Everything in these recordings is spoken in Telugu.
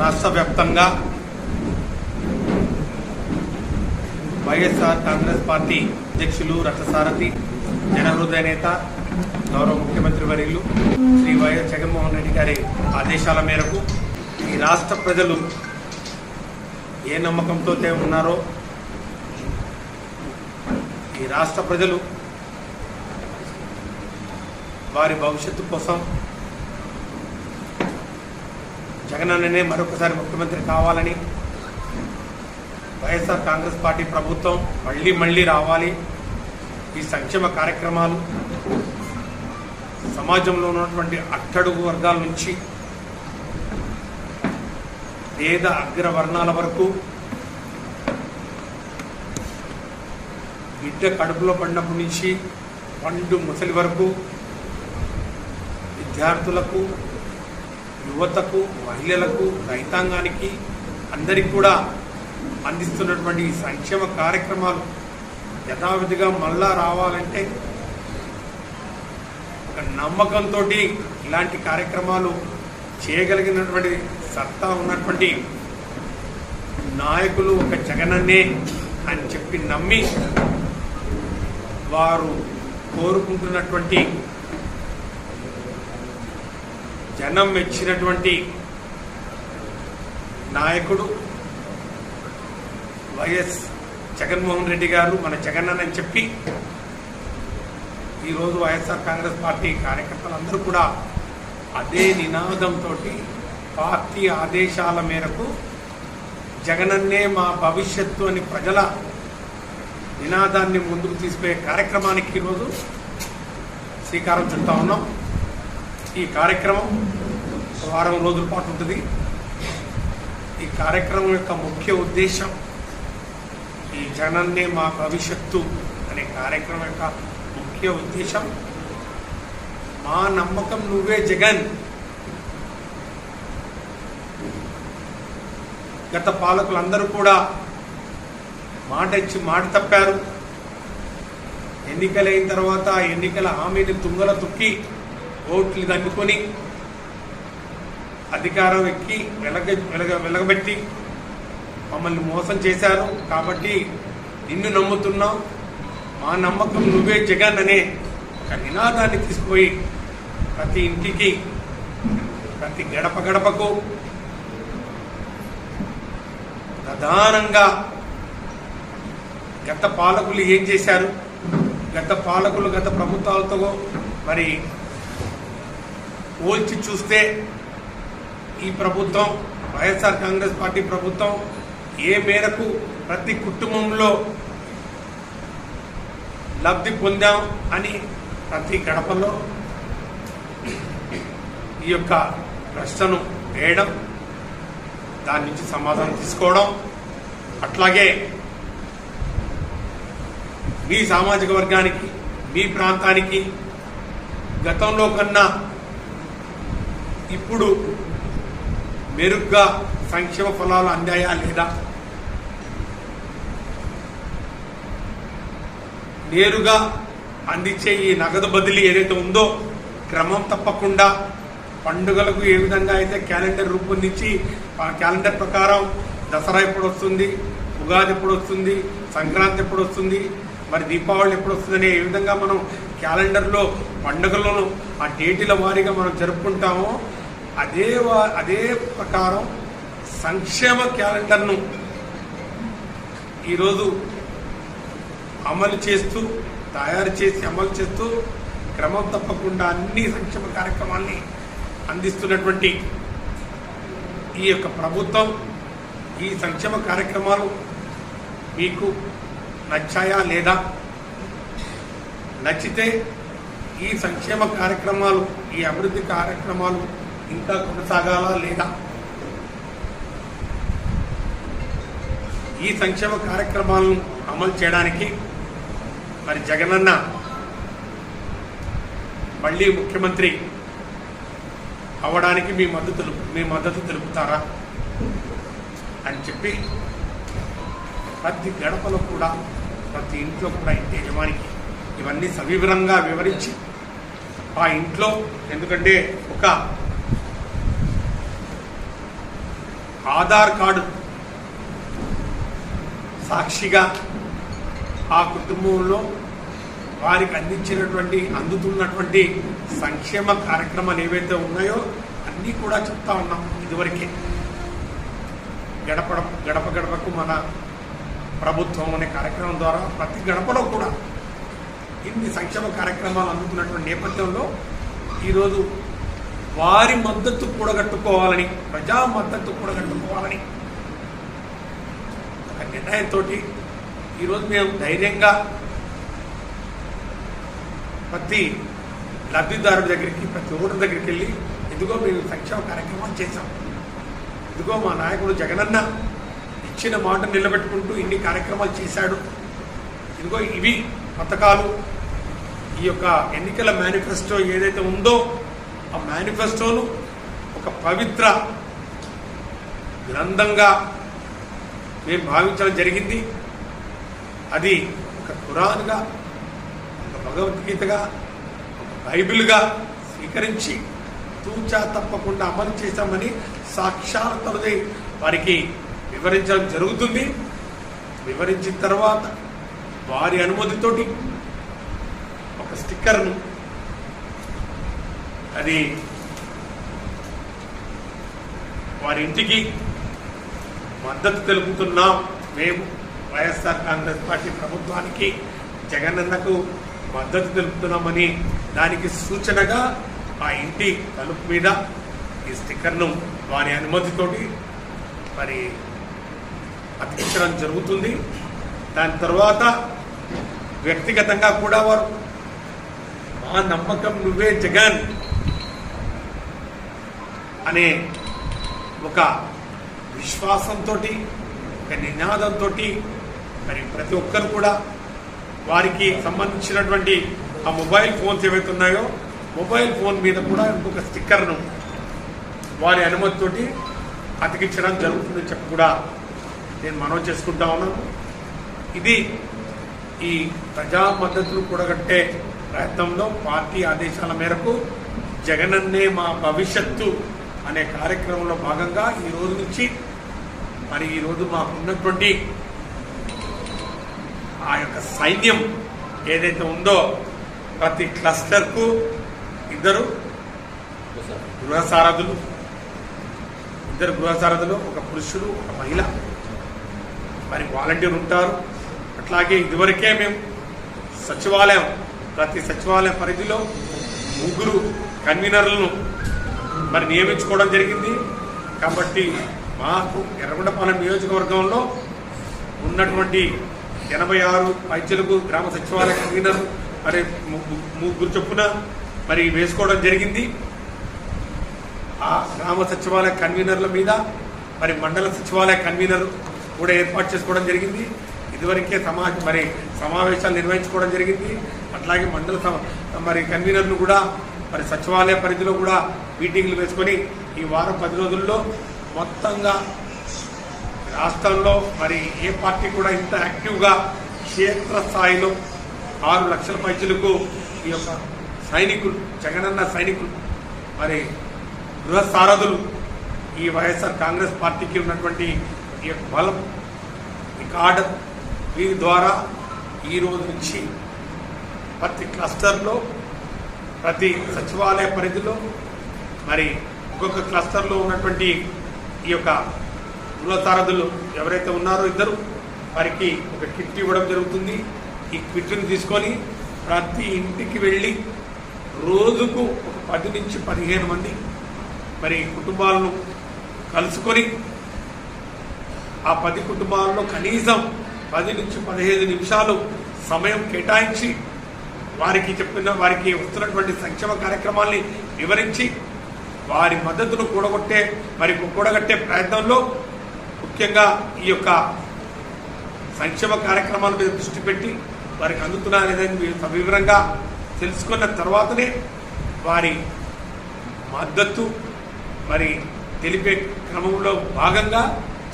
రాష్ట్ర వ్యాప్తంగా వైఎస్ఆర్ కాంగ్రెస్ పార్టీ అధ్యక్షులు రథసారథి జనహృదయ నేత గౌరవ ముఖ్యమంత్రి వర్యులు శ్రీ వైఎస్ జగన్మోహన్ రెడ్డి గారి ఆదేశాల మేరకు ఈ రాష్ట్ర ప్రజలు ఏ నమ్మకంతో ఉన్నారో ఈ రాష్ట్ర ప్రజలు వారి భవిష్యత్తు కోసం జగనన్ననే మరొకసారి ముఖ్యమంత్రి కావాలని వైఎస్ఆర్ కాంగ్రెస్ పార్టీ ప్రభుత్వం మళ్ళీ మళ్ళీ రావాలి. ఈ సంక్షేమ కార్యక్రమాలు సమాజంలో ఉన్నటువంటి అట్టడుగు వర్గాల నుంచి పేద అగ్రవర్ణాల వరకు బిడ్డ కడుపులో పడినప్పటి నుంచి పండు ముసలి వరకు విద్యార్థులకు యువతకు మహిళలకు రైతాంగానికి అందరికి కూడా అందిస్తున్నటువంటి ఈ సంక్షేమ కార్యక్రమాలు యథావిధిగా మళ్ళా రావాలంటే ఒక నమ్మకంతో ఇలాంటి కార్యక్రమాలు చేయగలిగినటువంటి సత్తా ఉన్నటువంటి నాయకులు ఒక జగనన్నే అని చెప్పి నమ్మి వారు కోరుకుంటున్నటువంటి జనం మెచ్చినటువంటి నాయకుడు వైఎస్ జగన్మోహన్ రెడ్డి గారు మన జగన్ అని చెప్పి ఈరోజు వైఎస్ఆర్ కాంగ్రెస్ పార్టీ కార్యకర్తలందరూ కూడా అదే నినాదంతో పార్టీ ఆదేశాల మేరకు జగనన్నే మా భవిష్యత్తు అని ప్రజల నినాదాన్ని ముందుకు తీసుకుపోయే కార్యక్రమానికి ఈరోజు శ్రీకారం చుడతా ఉన్నాం. ఈ కార్యక్రమం వారం రోజుల పాటు ఉంటుంది. ఈ కార్యక్రమం యొక్క ముఖ్య ఉద్దేశం ఈ జగనన్నే మా భవిష్యత్తు అనే కార్యక్రమం యొక్క ముఖ్య ఉద్దేశం. మా నమ్మకం నువ్వే జగన్. గత పాలకులందరూ కూడా మాట ఇచ్చి మాట తప్పారు. ఎన్నికలైన తర్వాత ఎన్నికల హామీని తుంగల తొక్కి ఓట్లు దండుకొని అధికారం ఎక్కి వెలగ వెలగ వెలగబెట్టి మమ్మల్ని మోసం చేశారు. కాబట్టి నిన్ను నమ్ముతున్నాం. మా నమ్మకం నువ్వే జగన్ అనే ఒక నినాదాన్ని తీసుకుపోయి ప్రతి ఇంటికి ప్రతి గడప గడపకు ప్రధానంగా గత పాలకులు ఏం చేశారు? గత పాలకులు గత ప్రభుత్వాలతో మరి పోల్చి చూస్తే ఈ ప్రభుత్వం వైఎస్ఆర్ కాంగ్రెస్ పార్టీ ప్రభుత్వం ఏ మేరకు ప్రతి కుటుంబంలో లబ్ధి పొందాం అని ప్రతి గడపలో ఈ యొక్క ప్రశ్నను వేయడం దాని నుంచి సమాధానం తీసుకోవడం అట్లాగే మీ సామాజిక వర్గానికి మీ ప్రాంతానికి గతంలో కన్నా ఇప్పుడు మెరుగ్గా సంక్షేమ ఫలాలు అందాయా లేదా? నేరుగా అందించే ఈ నగదు బదిలీ ఏదైతే ఉందో క్రమం తప్పకుండా పండుగలకు ఏ విధంగా అయితే క్యాలెండర్ రూపొందించి ఆ క్యాలెండర్ ప్రకారం దసరా ఎప్పుడు వస్తుంది ఉగాది ఎప్పుడు వస్తుంది సంక్రాంతి ఎప్పుడు వస్తుంది మరి దీపావళి ఎప్పుడు వస్తుందని ఏ విధంగా మనం క్యాలెండర్లో పండుగలను ఆ డేటీల వారీగా మనం జరుపుకుంటామో అదే వా- అదే ప్రకారం సంక్షేమ క్యాలెండర్ను ఈరోజు అమలు చేస్తూ తయారు చేసి అమలు చేస్తూ క్రమం తప్పకుండా అన్ని సంక్షేమ కార్యక్రమాల్ని అందిస్తున్నటువంటి ఈ యొక్క ప్రభుత్వం ఈ సంక్షేమ కార్యక్రమాలు మీకు నచ్చాయా లేదా? నచ్చితే ఈ సంక్షేమ కార్యక్రమాలు ఈ అభివృద్ధి కార్యక్రమాలు ఇంకా కొనసాగాలా లేదా? ఈ సంక్షేమ కార్యక్రమాలను అమలు చేయడానికి మరి జగనన్న మళ్ళీ ముఖ్యమంత్రి అవ్వడానికి మీ మద్దతు మీ మద్దతు తెలుపుతారా? అని చెప్పి ప్రతి గడపలో కూడా ప్రతి ఇంట్లో కూడా ఇంటి యజమానికి ఇవన్నీ సవివరంగా వివరించి ఆ ఇంట్లో ఎందుకంటే ఒక ఆధార్ కార్డు సాక్షిగా ఆ కుటుంబంలో వారికి అందించినటువంటి అందుతున్నటువంటి సంక్షేమ కార్యక్రమాలు ఏవైతే ఉన్నాయో అన్నీ కూడా చెప్తా ఉన్నాం ఇదివరకే. గడప గడప గడపకు మన ప్రభుత్వం అనే కార్యక్రమం ద్వారా ప్రతి గడపలో కూడా ఇన్ని సంక్షేమ కార్యక్రమాలు అందుతున్నటువంటి నేపథ్యంలో ఈరోజు వారి మద్దతు కూడగట్టుకోవాలని ప్రజా మద్దతు కూడగట్టుకోవాలని. నిర్ణయంతో ఈరోజు మేము ధైర్యంగా ప్రతి లబ్ధిదారుడి దగ్గరికి ప్రతి ఓటర్ దగ్గరికి వెళ్ళి ఇదిగో మేము సంక్షేమ కార్యక్రమాలు చేశాం. ఇదిగో మా నాయకుడు జగనన్న ఇచ్చిన మాట నిలబెట్టుకుంటూ ఇన్ని కార్యక్రమాలు చేశాడు. ఇదిగో ఇవి పథకాలు. ఈ యొక్క ఎన్నికల మేనిఫెస్టో ఏదైతే ఉందో ఆ మేనిఫెస్టోను ఒక పవిత్ర గ్రంథంగా మేము భావించడం జరిగింది. అది ఒక ఖురాన్గా ఒక భగవద్గీతగా ఒక బైబిల్గా స్వీకరించి తూచా తప్పకుండా అమలు చేశామని సాక్షాత్తులది వారికి వివరించడం జరుగుతుంది. వివరించిన తర్వాత వారి అనుమతితోటి ఒక స్టిక్కర్ను అది వారి ఇంటికి మద్దతు తెలుపుతున్నాం. మేము వైఎస్ఆర్ కాంగ్రెస్ పార్టీ ప్రభుత్వానికి జగనన్నకు మద్దతు తెలుపుతున్నామని దానికి సూచనగా ఆ ఇంటి తలుపు మీద ఈ స్టిక్కర్ను వారి అనుమతితోటి మరి అతికించడం జరుగుతుంది. దాని తర్వాత వ్యక్తిగతంగా కూడా వారు మా నమ్మకం నువ్వే జగన్. అనే ఒక విశ్వాసంతో ఒక నినాదంతో మరి ప్రతి ఒక్కరు కూడా వారికి సంబంధించినటువంటి ఆ మొబైల్ ఫోన్స్ ఏవైతే ఉన్నాయో మొబైల్ ఫోన్ మీద కూడా ఇంకొక స్టిక్కర్ను వారి అనుమతితోటి అతికించడం జరుగుతుందని చెప్పి కూడా నేను మనవి చేసుకుంటా ఉన్నాను. ఇది ఈ ప్రజా మద్దతులు కూడగట్టే ప్రయత్నంలో పార్టీ ఆదేశాల మేరకు జగనన్నే మా భవిష్యత్తు అనే కార్యక్రమంలో భాగంగా ఈ రోజు నుంచి మరి ఈరోజు మాకు ఉన్నటువంటి ఆ యొక్క సైన్యం ఏదైతే ఉందో ప్రతి క్లస్టర్కు ఇద్దరు గృహసారథులు ఇద్దరు గృహసారథులు ఒక పురుషుడు ఒక మహిళ. మరి వాలంటీర్ ఉంటారు. అట్లాగే ఇదివరకే మేము సచివాలయం ప్రతి సచివాలయం పరిధిలో ముగ్గురు కన్వీనర్లను మరి నియమించుకోవడం జరిగింది. కాబట్టి మాకు ఎర్రగొండపాలెం నియోజకవర్గంలో ఉన్నటువంటి ఎనభై ఆరు వైద్యులకు గ్రామ సచివాలయ కన్వీనర్ మరి ముగ్గురు చొప్పున మరి వేసుకోవడం జరిగింది. ఆ గ్రామ సచివాలయ కన్వీనర్ల మీద మరి మండల సచివాలయ కన్వీనర్ కూడా ఏర్పాటు చేసుకోవడం జరిగింది. ఇదివరకే సమా మరి సమావేశాలు నిర్వహించుకోవడం జరిగింది. అట్లాగే మండల మరి కన్వీనర్లు కూడా మరి సచివాలయ పరిధిలో కూడా మీటింగ్లు వేసుకొని ఈ వారం పది రోజుల్లో మొత్తంగా రాష్ట్రంలో మరి ఏ పార్టీ కూడా ఇంత యాక్టివ్గా క్షేత్రస్థాయిలో ఆరు లక్షల పైచులకు ఈ యొక్క సైనికులు జగనన్న సైనికులు మరి గృహసారథులు ఈ వైఎస్ఆర్ కాంగ్రెస్ పార్టీకి ఉన్నటువంటి ఈ యొక్క బలం ఈ కాడర్ వీరి ద్వారా ఈ రోజు నుంచి ప్రతి క్లస్టర్లో ప్రతి సచివాలయ పరిధిలో మరి ఒక్కొక్క క్లస్టర్లో ఉన్నటువంటి ఈ యొక్క గృహ ఎవరైతే ఉన్నారో ఇద్దరు వారికి ఒక కిట్ ఇవ్వడం జరుగుతుంది. ఈ కిట్ని తీసుకొని ప్రతి ఇంటికి వెళ్ళి రోజుకు ఒక పది నుంచి పదిహేను మంది మరి కుటుంబాలను కలుసుకొని ఆ పది కుటుంబాల్లో కనీసం పది నుంచి పదిహేను నిమిషాలు సమయం కేటాయించి వారికి చెప్పిన వారికి వస్తున్నటువంటి సంక్షేమ కార్యక్రమాల్ని వివరించి వారి మద్దతును కూడగొట్టే మరి కూడగట్టే ప్రయత్నంలో ముఖ్యంగా ఈ యొక్క సంక్షేమ కార్యక్రమాల మీద దృష్టి పెట్టి వారికి అందుతున్నా లేదని వివరంగా తెలుసుకున్న తర్వాతనే వారి మద్దతు మరి తెలిపే క్రమంలో భాగంగా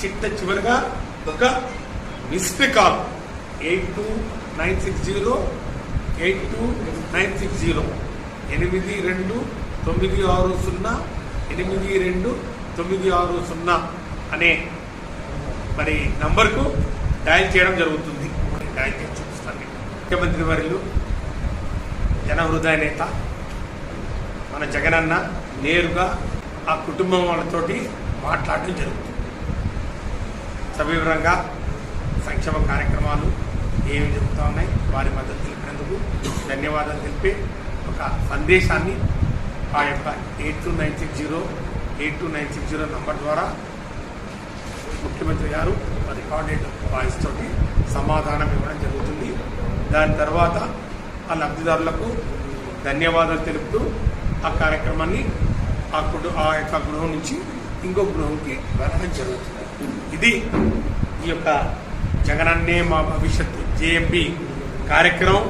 చిట్ట చివరిగా ఒక missed call eight two nine six zero eight two nine six zero ఎనిమిది రెండు తొమ్మిది ఆరు సున్నా ఎనిమిది రెండు తొమ్మిది ఆరు సున్నా అనే మరి నంబర్కు డయల్ చేయడం జరుగుతుంది. డయల్ చేసి చూపిస్తాను. ముఖ్యమంత్రి వర్యులు జన హృదయ నేత మన జగనన్న నేరుగా ఆ కుటుంబం వాళ్ళతోటి మాట్లాడడం జరుగుతుంది. సవివరంగా సంక్షేమ కార్యక్రమాలు ఏమి జరుగుతూ ఉన్నాయి వారి మద్దతు తెలిపినందుకు ధన్యవాదాలు తెలిపి ఒక సందేశాన్ని ఆ యొక్క eight two nine six zero eight two nine six zero number ద్వారా ముఖ్యమంత్రి గారు రికార్డెడ్ వాయిస్ తోటి సమాధానం ఇవ్వడం జరుగుతుంది. దాని తర్వాత ఆ లబ్ధిదారులకు ధన్యవాదాలు తెలుపుతూ ఆ కార్యక్రమాన్ని ఆ కుటు ఆ యొక్క గృహం నుంచి ఇంకో గృహంకి వెళ్ళడం జరుగుతుంది. ఇది ఈ యొక్క జగనన్నే మా భవిష్యత్తు జేఎంపీ కార్యక్రమం.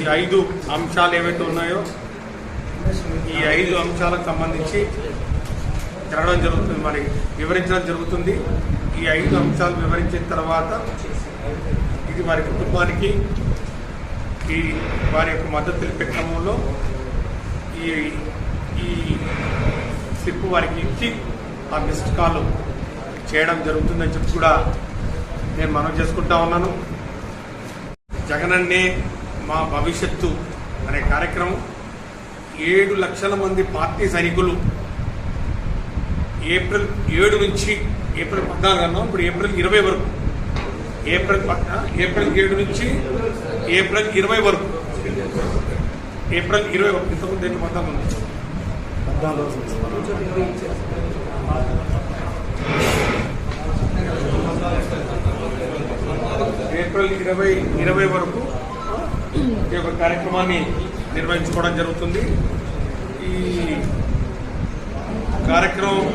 ఈ ఐదు అంశాలు ఏవైతే ఉన్నాయో ఈ ఐదు అంశాలకు సంబంధించి జరగడం జరుగుతుంది మరి వివరించడం జరుగుతుంది. ఈ ఐదు అంశాలు వివరించిన తర్వాత ఇది వారి కుటుంబానికి ఈ వారి యొక్క మద్దతు తెలిపే క్రమంలో ఈ ఈ స్లిప్ వారికి ఇచ్చి ఆ మిస్డ్ కాల్ చేయడం జరుగుతుందని చెప్పి కూడా నేను మనం చేసుకుంటా ఉన్నాను. జగనన్నే మా భవిష్యత్తు అనే కార్యక్రమం. ఏడు లక్షల మంది పార్టీ సైనికులు ఏప్రిల్ ఏడు నుంచి ఏప్రిల్ పద్నాలుగు అన్నాం ఇప్పుడు ఏప్రిల్ ఇరవై వరకు. ఏప్రిల్ ఏప్రిల్ ఏడు నుంచి ఏప్రిల్ ఇరవై వరకు. ఏప్రిల్ ఇరవై వరకు. ఇంతకుముందు ఎన్ని పద్నాలుగు ఉంది ఏప్రిల్ ఇరవై ఇరవై వరకు ఈ యొక్క కార్యక్రమాన్ని నిర్వహించుకోవడం జరుగుతుంది. ఈ కార్యక్రమం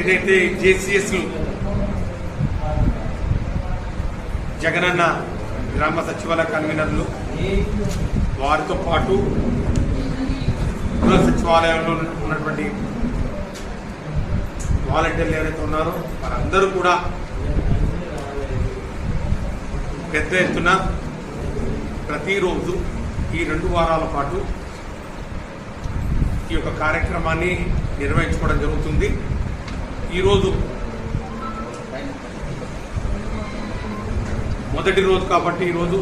ఏదైతే జేసీఎస్లు జగనన్న గ్రామ సచివాలయ కన్వీనర్లు వారితో పాటు గృహ సచివాలయంలో ఉన్నటువంటి వాలంటీర్లు ఎవరైతే ఉన్నారో వారందరూ కూడా పెద్ద ఎత్తున ప్రతిరోజు ఈ రెండు వారాల పాటు ఈ యొక్క కార్యక్రమాన్ని నిర్వహించుకోవడం జరుగుతుంది. ఈరోజు మొదటి రోజు కాబట్టి ఈరోజు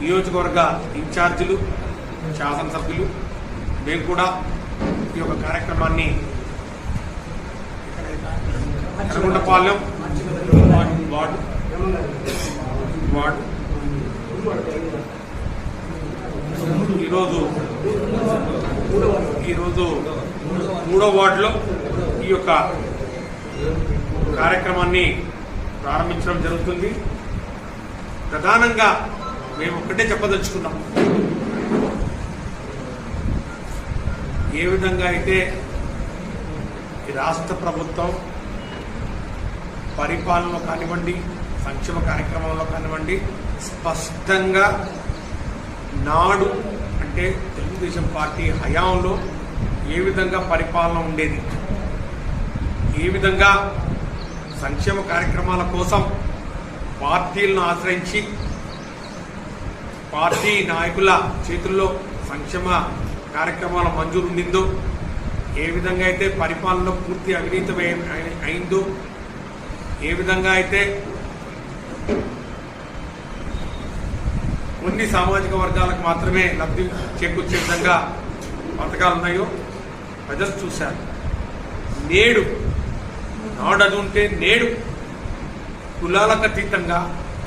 నియోజకవర్గ ఇన్ఛార్జీలు శాసనసభ్యులు మేము కూడా ఈ యొక్క కార్యక్రమాన్ని కనగుండపాలెం వార్డు. వార్డు. ఈరోజు ఈరోజు మూడో వార్డులో ఈ యొక్క కార్యక్రమాన్ని ప్రారంభించడం జరుగుతుంది. ప్రధానంగా మేము ఒక్కటే చెప్పదలుచుకున్నాం. ఏ విధంగా అయితే ఈ రాష్ట్ర ప్రభుత్వం పరిపాలనలో కానివ్వండి సంక్షేమ కార్యక్రమంలో కానివ్వండి స్పష్టంగా నాడు అంటే తెలుగుదేశం పార్టీ హయాంలో ఏ విధంగా పరిపాలన ఉండేది? ఏ విధంగా సంక్షేమ కార్యక్రమాల కోసం పార్టీలను ఆశ్రయించి పార్టీ నాయకుల చేతుల్లో సంక్షేమ కార్యక్రమాల మంజూరు ఉండిందో ఏ విధంగా అయితే పరిపాలన పూర్తి అవినీతమై అయిందో ఏ విధంగా అయితే కొన్ని సామాజిక వర్గాలకు మాత్రమే లబ్ధి చేకూర్చే విధంగా పథకాలు ఉన్నాయో ప్రజలు చూశారు. నేడు నాడు అది ఉంటే నేడు కులాలకు అతీతంగా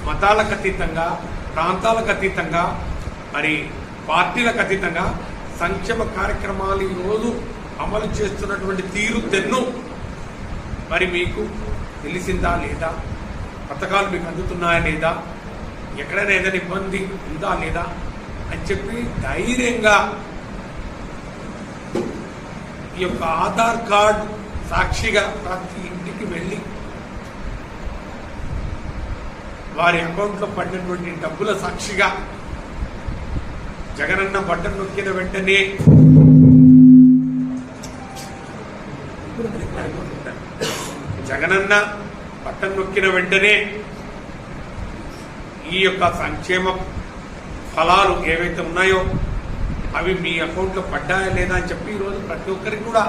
మతాలకు అతీతంగా ప్రాంతాలకు అతీతంగా మరి పార్టీలకు అతీతంగా సంక్షేమ కార్యక్రమాలు ఈరోజు అమలు చేస్తున్నటువంటి తీరు తెన్ను. మరి మీకు తెలిసిందా లేదా? పథకాలు మీకు అందుతున్నాయా లేదా? ఎక్కడైనా ఏదైనా ఇబ్బంది ఉందా లేదా? అని చెప్పి ధైర్యంగా ఈ యొక్క ఆధార్ కార్డ్ సాక్షిగా ప్రతి ఇంటికి వెళ్ళి వారి అకౌంట్లో పడినటువంటి డబ్బుల సాక్షిగా జగనన్న బట్టను నొక్కిన వెంటనే జగనన్న పట్టం నొక్కిన వెంటనే ఈ యొక్క సంక్షేమ ఫలాలు ఏవైతే ఉన్నాయో అవి మీ అకౌంట్లో పడ్డాయా లేదా అని చెప్పి ఈరోజు ప్రతి ఒక్కరికి కూడా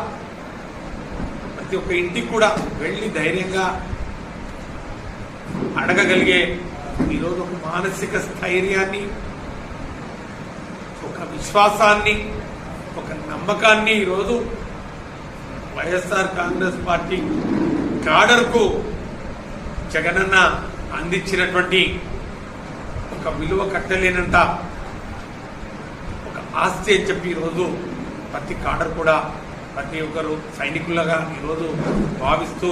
ప్రతి ఒక్క ఇంటికి కూడా వెళ్ళి ధైర్యంగా అడగగలిగే ఈరోజు ఒక మానసిక స్థైర్యాన్ని ఒక విశ్వాసాన్ని ఒక నమ్మకాన్ని ఈరోజు వైఎస్ఆర్ కాంగ్రెస్ పార్టీ కాడర్కు జగనన్న అందించినటువంటి ఒక విలువ కట్టలేనంత ఒక ఆస్తి అని చెప్పి ఈరోజు ప్రతి కాడర్ కూడా ప్రతి ఒక్కరు సైనికులుగా ఈరోజు భావిస్తూ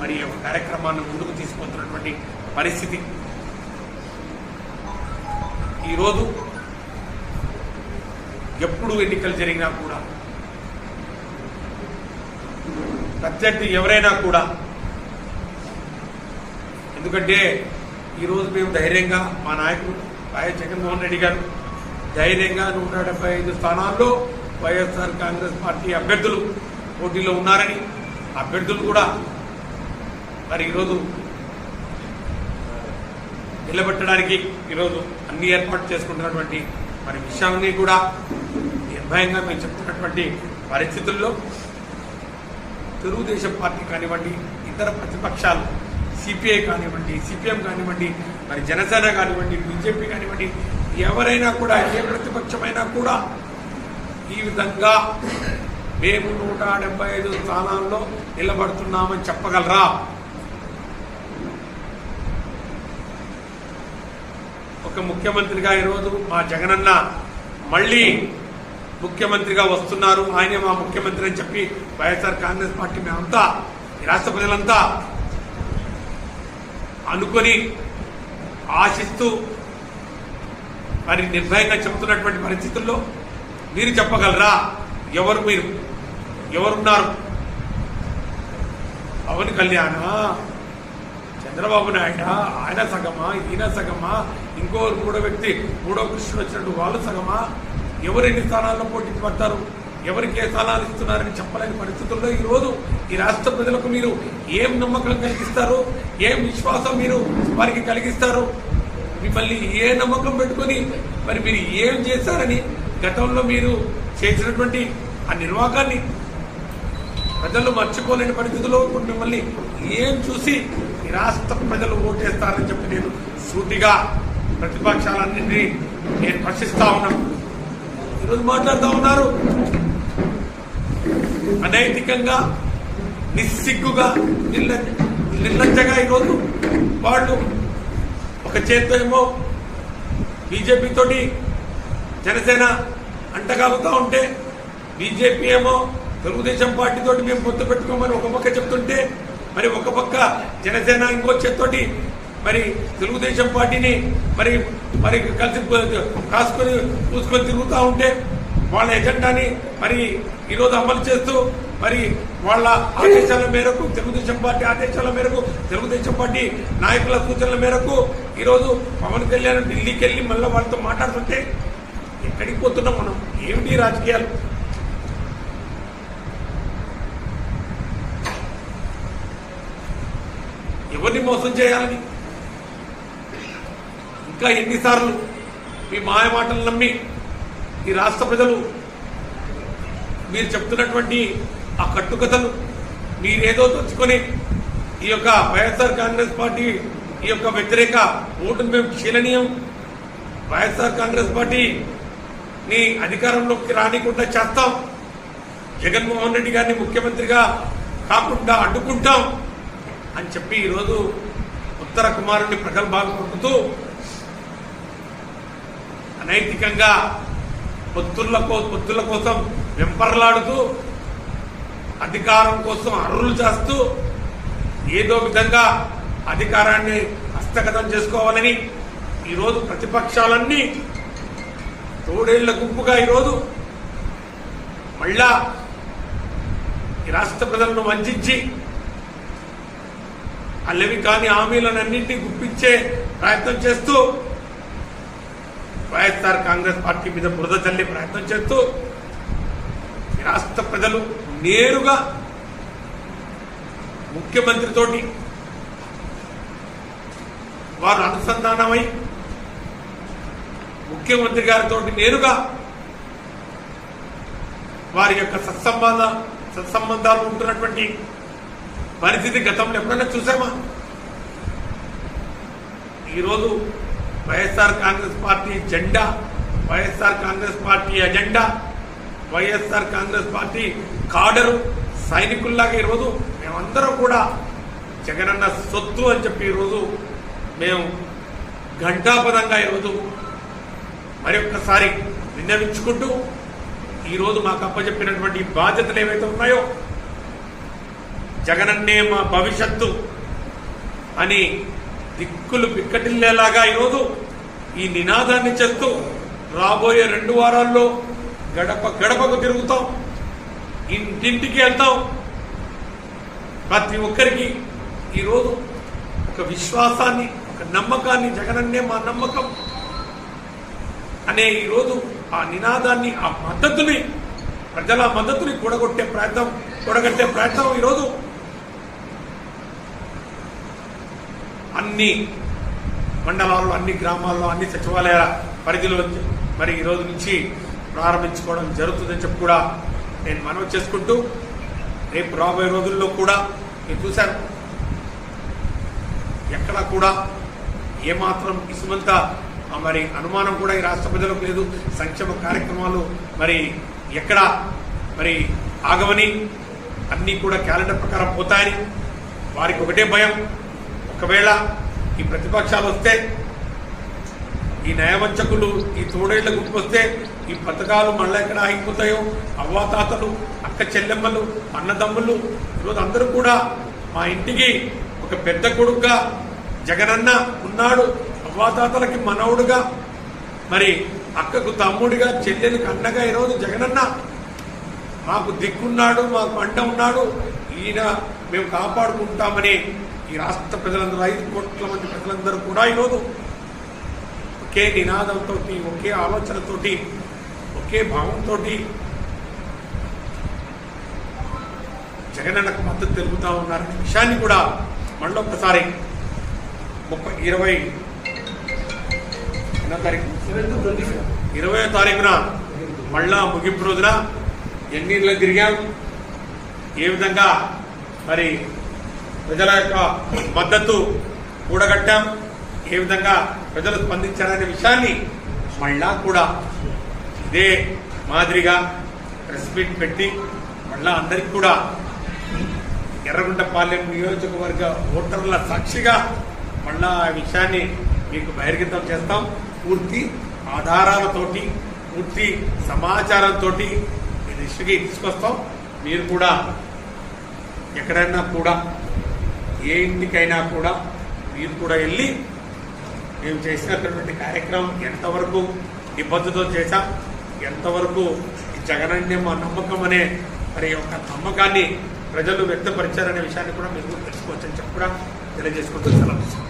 మరి ఒక యొక్క కార్యక్రమాన్ని ముందుకు తీసుకుపోతున్నటువంటి పరిస్థితి. ఈరోజు ఎప్పుడు ఎన్నికలు జరిగినా కూడా ప్రత్యర్థి ఎవరైనా కూడా ఎందుకంటే ఈరోజు మేము ధైర్యంగా మా నాయకుడు వైఎస్ జగన్మోహన్ రెడ్డి గారు ధైర్యంగా నూట డెబ్బై ఐదు స్థానాల్లో వైఎస్ఆర్ కాంగ్రెస్ పార్టీ అభ్యర్థులు పోటీలో ఉన్నారని అభ్యర్థులు కూడా మరి ఈరోజు నిలబెట్టడానికి ఈరోజు అన్ని ఏర్పాటు చేసుకుంటున్నటువంటి మరి విషయాన్ని కూడా నిర్భయంగా మేము చెప్తున్నటువంటి పరిస్థితుల్లో తెలుగుదేశం పార్టీ కానివ్వండి ఇతర ప్రతిపక్షాలు సిపిఐ కానివ్వండి సిపిఎం కానివ్వండి మరి జనసేన కానివ్వండి బీజేపీ కానివ్వండి ఎవరైనా కూడా ఏ ప్రతిపక్షమైనా కూడా ఈ విధంగా మేము నూట డెబ్బై ఐదు స్థానాల్లో నిలబడుతున్నామని చెప్పగలరా? ఒక ముఖ్యమంత్రిగా ఈరోజు మా జగనన్న మళ్ళీ ముఖ్యమంత్రిగా వస్తున్నారు. ఆయనే మా ముఖ్యమంత్రి అని చెప్పి వైఎస్ఆర్ కాంగ్రెస్ పార్టీ మేమంతా ఈ రాష్ట్ర ప్రజలంతా అనుకొని ఆశిస్తూ మరి నిర్భయంగా చెబుతున్నటువంటి పరిస్థితుల్లో మీరు చెప్పగలరా? ఎవరు మీరు? ఎవరున్నారు? పవన్ కళ్యాణ? చంద్రబాబు నాయుడు? ఆయన సగమా? ఈయన సగమా? ఇంకో మూడో వ్యక్తి మూడో కృష్ణుడు వచ్చినట్టు వాళ్ళు సగమా? ఎవరు ఎన్ని స్థానాల్లో పోటీ పడతారు? ఎవరికి ఏ ఇస్తున్నారని చెప్పలేని పరిస్థితుల్లో ఈ రోజు ఈ రాష్ట్ర ప్రజలకు మీరు ఏం నమ్మకం కలిగిస్తారు ఏం విశ్వాసం మీరు వారికి కలిగిస్తారు మిమ్మల్ని ఏ నమ్మకం పెట్టుకొని మరి మీరు ఏం చేశారని గతంలో మీరు చేసినటువంటి ఆ నిర్వాకాన్ని ప్రజలు మర్చిపోలేని పరిస్థితుల్లో ఇప్పుడు మిమ్మల్ని ఏం చూసి ఈ రాష్ట్ర ప్రజలు ఓటేస్తారని చెప్పి నేను సూటిగా ప్రతిపక్షాలన్నింటినీ నేను ప్రశ్నిస్తా ఉన్నాను. ఈరోజు మాట్లాడుతూ ఉన్నారు. అనైతికంగా నిస్సిగ్గుగా నిర్ల నిర్లజ్జగా ఈరోజు వాళ్ళు ఒక చేత్తో ఏమో బీజేపీతోటి జనసేన అంటగాలుతూ ఉంటే బీజేపీ ఏమో తెలుగుదేశం పార్టీతోటి మేము పొత్తు పెట్టుకోమని ఒక పక్క చెప్తుంటే మరి ఒక పక్క జనసేన ఇంకో చేత్తోటి మరి తెలుగుదేశం పార్టీని మరి మరి కలిసి కాసుకొని పూసుకొని తిరుగుతూ ఉంటే వాళ్ళ ఎజెండాని మరి ఈరోజు అమలు చేస్తూ మరి వాళ్ళ ఆదేశాల మేరకు తెలుగుదేశం పార్టీ ఆదేశాల మేరకు తెలుగుదేశం పార్టీ నాయకుల సూచనల మేరకు ఈరోజు పవన్ కళ్యాణ్ ఢిల్లీకి వెళ్ళి మళ్ళీ వాళ్ళతో మాట్లాడుతుంటే ఎక్కడికి పోతున్నాం మనం? ఏమిటి రాజకీయాలు? ఎవరిని మోసం చేయాలని? ఇంకా ఎన్నిసార్లు మీ మాయ మాటలు నమ్మి ఈ రాష్ట్ర ప్రజలు మీరు చెప్తున్నటువంటి ఆ కట్టుకథలు మీరేదో తెచ్చుకొని ఈ యొక్క వైఎస్ఆర్ కాంగ్రెస్ పార్టీ ఈ యొక్క వ్యతిరేక ఓటును మేము క్షీణనీయం. వైఎస్ఆర్ కాంగ్రెస్ పార్టీని అధికారంలోకి రానికుండా చేస్తాం. జగన్మోహన్ రెడ్డి గారిని ముఖ్యమంత్రిగా కాకుండా అడ్డుకుంటాం అని చెప్పి ఈరోజు ఉత్తర కుమారుని ప్రగల్భాలు కొడుతూ అనైతికంగా పొత్తుల పొత్తుల కోసం వెంపర్లాడుతూ అధికారం కోసం అర్రులు చేస్తూ ఏదో విధంగా అధికారాన్ని హస్తగతం చేసుకోవాలని ఈరోజు ప్రతిపక్షాలన్నీ తోడేళ్ళ గుంపుగా ఈరోజు మళ్ళా ఈ రాష్ట్ర ప్రజలను వంచి అల్లవి కాని హామీలనన్నింటినీ గుప్పించే ప్రయత్నం చేస్తూ వైఎస్ఆర్ కాంగ్రెస్ పార్టీ మీద బురద చల్లే ప్రయత్నం చేస్తూ రాష్ట్ర ప్రజలు నేరుగా ముఖ్యమంత్రితోటి వారు అనుసంధానమై ముఖ్యమంత్రి గారితో నేరుగా వారి యొక్క సత్సంబంధ సత్సంబంధాలు ఉంటున్నటువంటి పరిస్థితి గతంలో ఎప్పుడైనా చూసామా? ఈరోజు వైఎస్ఆర్ కాంగ్రెస్ పార్టీ జెండా YSR Congress party agenda YSR Congress party cadre సైనికుల్లాగా ఈరోజు మేమందరం కూడా జగనన్న సొత్తు అని చెప్పి ఈరోజు మేము ఘంటాపదంగా ఈరోజు మరి ఒక్కసారి విన్నవించుకుంటూ ఈరోజు మాకు అప్పచెప్పినటువంటి బాధ్యతలు ఏవైతే ఉన్నాయో జగనన్నే మా భవిష్యత్తు అని దిక్కులు పిక్కటిల్లేలాగా ఈరోజు ఈ నినాదాన్ని చేస్తూ రాబోయే రెండు వారాల్లో గడప గడపకు తిరుగుతాం. ఇంటింటికి వెళ్తాం. ప్రతి ఒక్కరికి ఈరోజు ఒక విశ్వాసాన్ని ఒక నమ్మకాన్ని జగనన్నే మా నమ్మకం. అనే ఈరోజు ఆ నినాదాన్ని ఆ మద్దతుని ప్రజల మద్దతుని కూడగొట్టే ప్రయత్నం కూడగట్టే ప్రయత్నం ఈరోజు. అన్ని మండలాల్లో అన్ని గ్రామాల్లో అన్ని సచివాలయాల పరిధిలో మరి ఈరోజు నుంచి ప్రారంభించుకోవడం జరుగుతుందని చెప్పి కూడా నేను మనవి చేసుకుంటూ రేపు రాబోయే రోజుల్లో కూడా మీరు చూశారు. ఎక్కడ కూడా ఏమాత్రం ఇసుమంత మరి అనుమానం కూడా ఈ రాష్ట్ర ప్రజలకు లేదు. సంక్షేమ కార్యక్రమాలు మరి ఎక్కడ మరి ఆగవని అన్నీ కూడా క్యాలెండర్ ప్రకారం పోతాయని వారికి ఒకటే భయం. ఒకవేళ ఈ ప్రతిపక్షాలు వస్తే ఈ న్యాయవంచకులు ఈ తోడేళ్ళ గుర్తుకొస్తే ఈ పథకాలు మళ్ళీ ఎక్కడ ఆగిపోతాయో అవ్వాతాతలు అక్క చెల్లెమ్మలు అన్నదమ్ములు ఈరోజు అందరూ కూడా మా ఇంటికి ఒక పెద్ద కొడుకుగా జగనన్న ఉన్నాడు అవ్వాతాతలకి మనవుడుగా మరి అక్కకు తమ్ముడిగా చెల్లెలకు అన్నగా ఈరోజు జగనన్న. మాకు దిక్కున్నాడు మాకు అంట ఉన్నాడు ఈయన మేము కాపాడుకుంటామని ఈ రాష్ట్ర ప్రజలందరూ ఐదు కోట్ల మంది ప్రజలందరూ కూడా ఈరోజు ఒకే నినాదంతో ఒకే ఆలోచనతోటి ఒకే భావంతో జగనన్నకు మద్దతు తెలుపుతా ఉన్నారనే విషయాన్ని కూడా మళ్ళీ ఒకసారి ముప్పై ఇరవై ఎన్నో తారీఖు? ఇరవై తారీఖున మళ్ళా ముగింపు రోజున ఎన్నిళ్ళు తిరిగాం? ఏ విధంగా మరి ప్రజల యొక్క మద్దతు కూడగట్టాం. ఏ విధంగా ప్రజలు స్పందించారనే విషయాన్ని మళ్ళా కూడా ఇదే మాదిరిగా ప్రెస్ మీట్ పెట్టి మళ్ళా అందరికి కూడా ఎర్రగుంటపాలెం నియోజకవర్గ ఓటర్ల సాక్షిగా మళ్ళా ఆ విషయాన్ని మీకు బహిర్గతం చేస్తాం. పూర్తి ఆధారాలతోటి పూర్తి సమాచారంతో మీ దృష్టికి తీసుకొస్తాం. మీరు కూడా ఎక్కడైనా కూడా ఏ ఇంటికైనా కూడా మీరు కూడా వెళ్ళి మేము చేసినటువంటి కార్యక్రమం ఎంతవరకు నిబద్ధతో చేశాం ఎంతవరకు ఈ జగనన్నే మా నమ్మకం అనే మరి యొక్క నమ్మకాన్ని ప్రజలు వ్యక్తపరిచారనే విషయాన్ని కూడా మీరు తెలుసుకోవచ్చని చెప్పి కూడా తెలియజేసుకుంటూ సెలవు